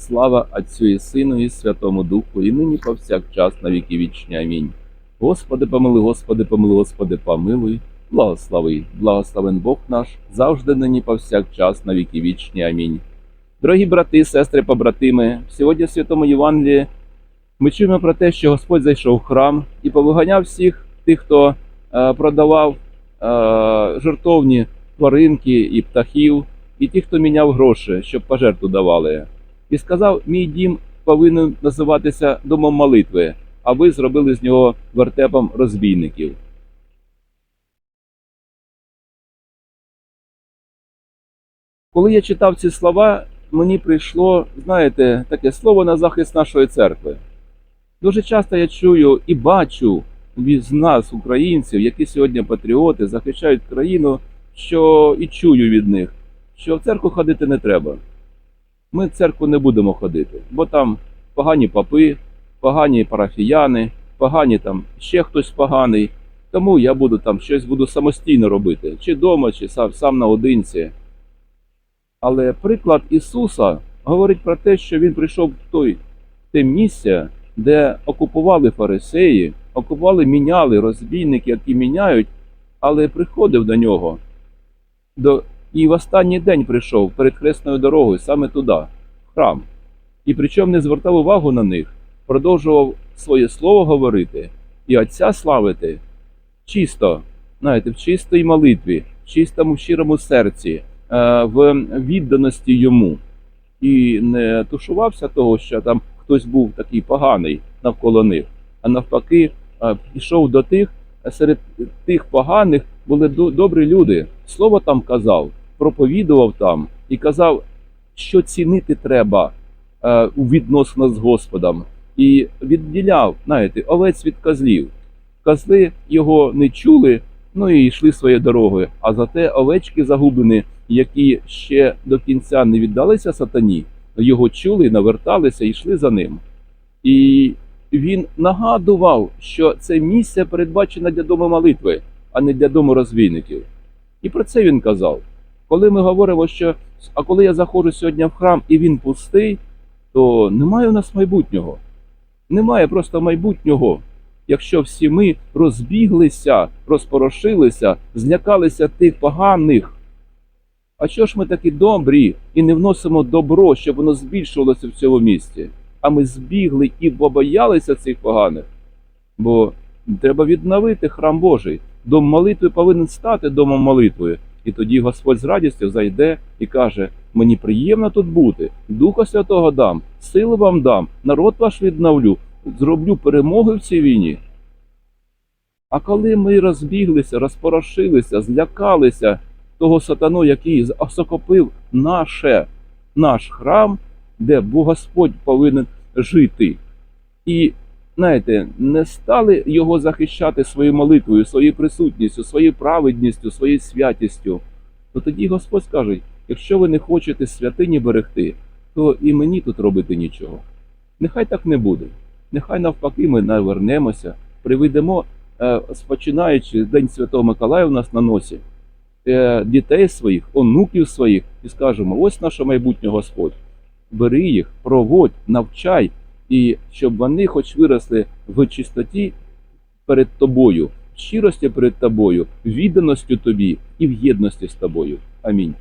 Слава Отцю і Сину, і Святому Духу, і нині повсякчас на віки вічні. Амінь. Господи, помилуй, Господи, помилуй, Господи, помилуй, благослови, благословен Бог наш, завжди нині повсякчас на віки вічні. Амінь. Дорогі брати, сестри, побратими, сьогодні в Святому Євангелії ми чуємо про те, що Господь зайшов в храм і повиганяв всіх тих, хто е, продавав е, жертовні тваринки і птахів, і ті, хто міняв гроші, щоб пожертву давали. І сказав: мій дім повинен називатися домом молитви, а ви зробили з нього вертепом розбійників. Коли я читав ці слова, мені прийшло, знаєте, таке слово на захист нашої церкви. Дуже часто я чую і бачу від нас, українців, які сьогодні патріоти, захищають країну, що і чую від них, що в церкву ходити не треба. Ми в церкву не будемо ходити, бо там погані папи, погані парафіяни, погані там ще хтось поганий. Тому я буду там щось буду самостійно робити, чи вдома, чи сам, сам наодинці. Але приклад Ісуса говорить про те, що Він прийшов в той, те місце, де окупували фарисеї, окупували, міняли розбійники, які міняють, але приходив до нього. До, і в останній день прийшов перед хресною дорогою саме туди, в храм. І причому не звертав увагу на них, продовжував своє слово говорити і Отця славити чисто, знаєте, в чистій молитві, в чистому щирому серці, е, в відданості йому. І не тушувався того, що там хтось був такий поганий навколо них, а навпаки, е, пішов до тих, серед тих поганих були добрі люди. Слово там казав, проповідував там і казав, що цінити треба е, у відносинах з Господом. І відділяв, знаєте, овець від козлів. Козли його не чули, ну і йшли своєю дорогою. А зате овечки загублені, які ще до кінця не віддалися сатані, його чули, наверталися і йшли за ним. І він нагадував, що це місце передбачено для дому молитви, а не для дому розвійників. І про це він казав. Коли ми говоримо, що а коли я заходжу сьогодні в храм і він пустий, то немає у нас майбутнього. Немає просто майбутнього. Якщо всі ми розбіглися, розпорошилися, злякалися тих поганих. А що ж ми такі добрі і не вносимо добро, щоб воно збільшувалося в цьому місці? А ми збігли і побоялися цих поганих. Бо треба відновити храм Божий. Дом молитви повинен стати домом молитви. І тоді Господь з радістю зайде і каже: Мені приємно тут бути, Духа Святого дам, сили вам дам, народ ваш відновлю, зроблю перемоги в цій війні. А коли ми розбіглися, розпорошилися, злякалися того сатану, який осокопив наше, наш храм, де Господь повинен жити, і знаєте, не стали його захищати своєю молитвою, своєю присутністю, своєю праведністю, своєю святістю, то тоді Господь скаже: якщо ви не хочете святині берегти, то і мені тут робити нічого. Нехай так не буде. Нехай навпаки ми навернемося, приведемо, е, починаючи День Святого Миколая у нас на носі, е, дітей своїх, онуків своїх, і скажемо: ось наше майбутнє Господь. Бери їх, проводь, навчай, і щоб вони хоч виросли в чистоті перед тобою, щирості перед тобою, відданості тобі і в єдності з тобою. Амінь.